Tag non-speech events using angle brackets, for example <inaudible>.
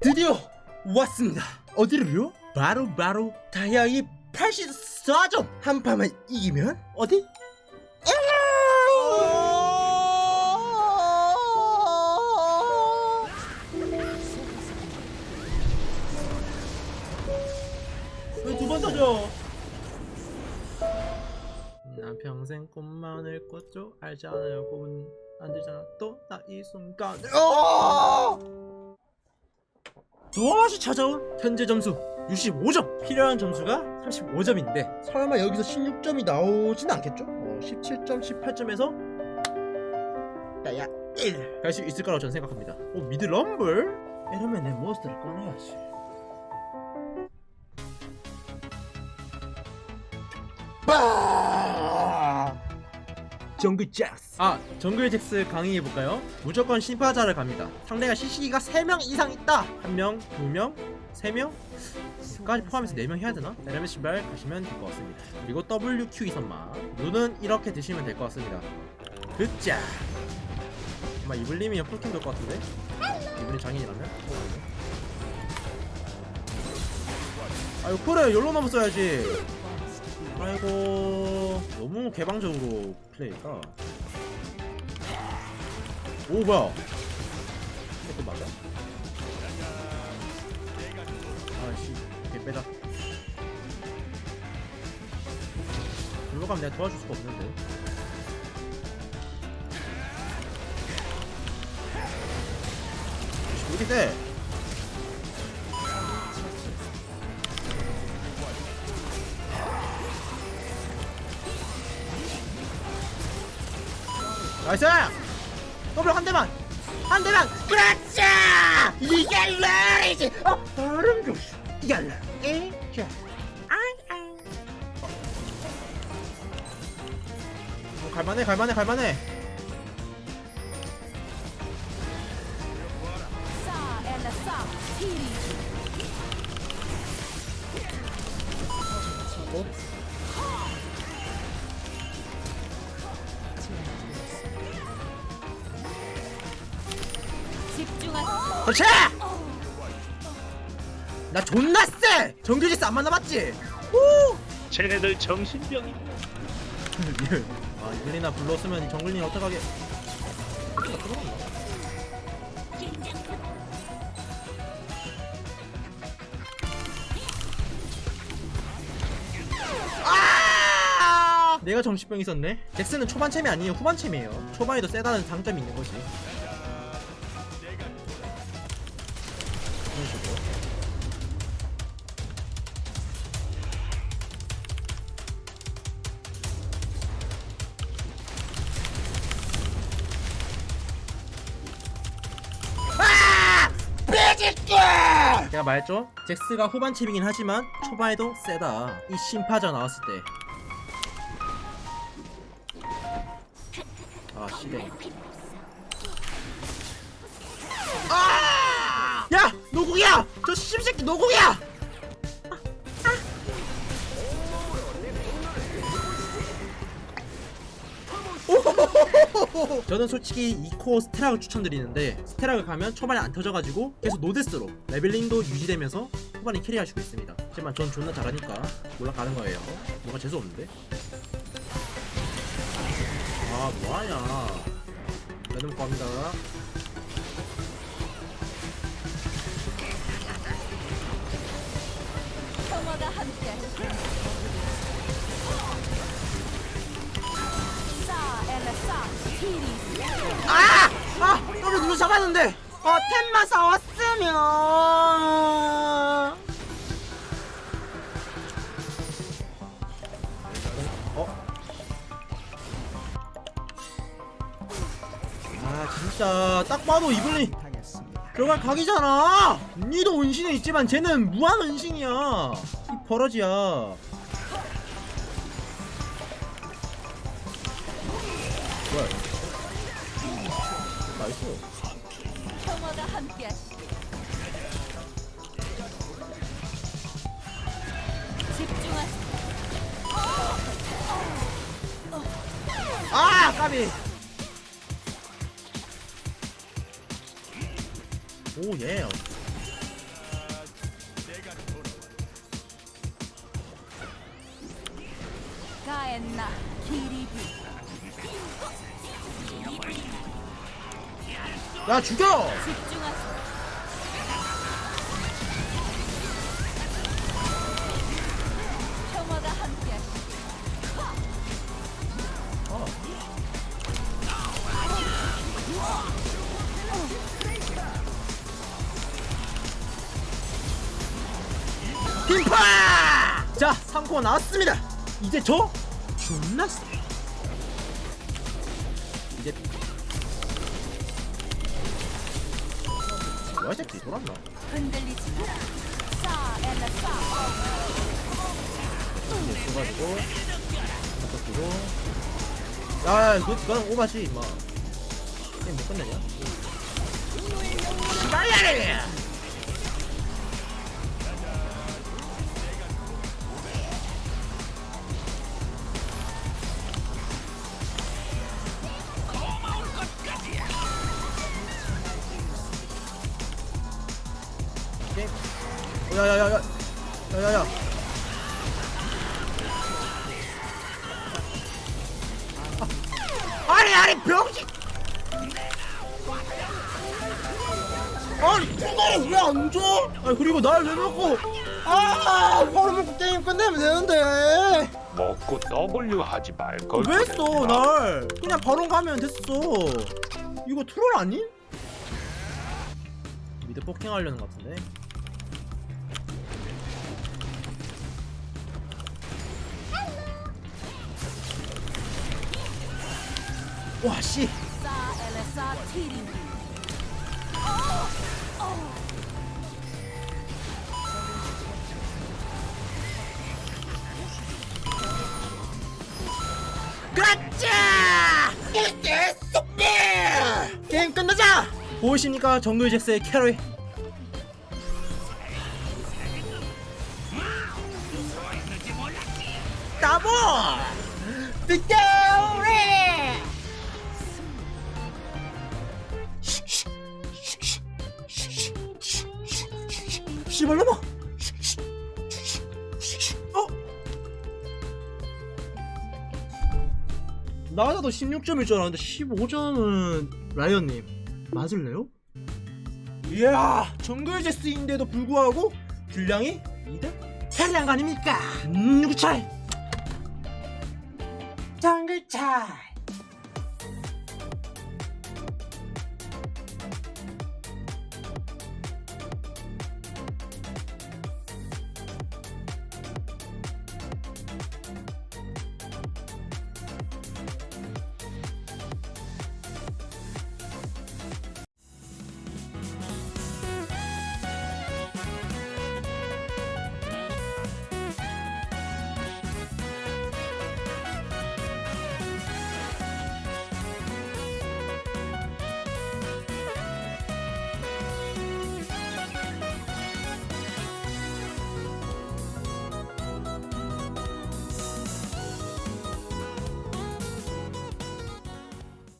드디어 왔습니다. 어디로요? 바로 바로 다이아의 84점 한 판만 이기면 어디? 왜 두 번 터져? 난 평생 꽃만을 꽂죠 알잖아요 꽃은 안 되잖아 또 나 이 순간 또다시 찾아온 현재 점수 65점 필요한 점수가 35점인데 설마 여기서 16점이 나오진 않겠죠? 어, 17점 18점에서 야야 1 갈 수 있을 거라고 저는 생각합니다 오 미드 럼블? 이러면 내 몬스터를 꺼내야지 빠! 정글 잭스. 아 정글 잭스 강의해 볼까요? 무조건 신파자를 갑니다. 상대가 CC가 3명 이상 있다. 1명, 2명, 3명? 까지 포함해서 4명 해야 되나? 이러면 신발 가시면 될 것 같습니다. 그리고 WQ 이선마. 눈은 이렇게 드시면 될 것 같습니다. 그짜 아마 이블님이 풀캠 될것 같은데? 이블님 장인이라면? 아이고 그래 열로 넘었어야지. 아이고 너무 개방적으로 플레이가 오 뭐야? 이거 맞아? 아씨. 빼자. 글로 가면 내가 도와줄 수가 없는데. 왜 이렇게 세? 나이스! 더블 한 대만! 한 대만! 그렇지! 이게 레이지! 어? 얼음 조심! 이게 레 자. 어, 갈만해 갈만해 갈만해 그렇지! 나 존나 쎄! 정규지스 안 만나봤지? 오! 쟤네들 정신병이 <laughs> 아 이블리나 불렀으면 이 정글린 어떡하게 아! 내가 정신병 있었네. 잭스는 초반 챔이 아니에요. 후반 챔이에요. 초반이 더 세다는 장점이 있는 거지. 이런 식으로. 제가 말했죠? 잭스가 후반 챔이긴 하지만 초반에도 세다. 이 심파전 나왔을 때. 아, 시대. 아! 야! 노국이야! 저 노국이야! 오호호호호호. <laughs> 저는 솔직히 이코 스테락을 추천드리는데 스테락을 가면 초반에 안 터져가지고 계속 노데스로 레벨링도 유지되면서 후반에 수가 있습니다 하지만 전 존나 잘하니까 올라가는 거예요 뭔가 재수없는데? 아 뭐하냐 레드 먹고 합니다 평화가 함께. 아! 아! 더블 눌러 잡았는데! 어 템만 사왔으면 어? 아 진짜 딱 봐도 이블린 들어갈 각이잖아 니도 은신은 있지만 쟤는 무한 은신이야 이 버러지야 나이스. 아 까비 오예 엔나? 기리비 야 죽여! 집중하세요. 평화가 빔파! 자 3코 나왔습니다. 이제 저 존나 세 이제 뭐야 이 새끼? 돌았나? 흔들리지. 싸 싸. 이제 써가지고 야야 너 너는 오바지 임마. 게임 못 끝내냐? 시발야래 게임 야야야야. 야야야. 아니 아니 병신. 아니 그거를 왜안 줘? 아니 그리고 날 왜 먹고? 아 바로 먹고 게임 끝내면 되는데. 먹고 W 하지 말걸 왜 했어 날? 그냥 바로 가면 됐어. 이거 트롤 아니? 미드 포킹 하려는 것 같은데 와씨 가자! 이게 속리! 게임 끝나자! 보이시니까 정글 잭스의 캐롤 따보! 빅토 씨발 놈아! 어? 나자도 16점일 줄 알았는데 15점은 라이언님 맞을래요? 이야 정글 제스인데도 불구하고 분량이 2등? 대량 아닙니까? 음, 누구 차이? 정글 차이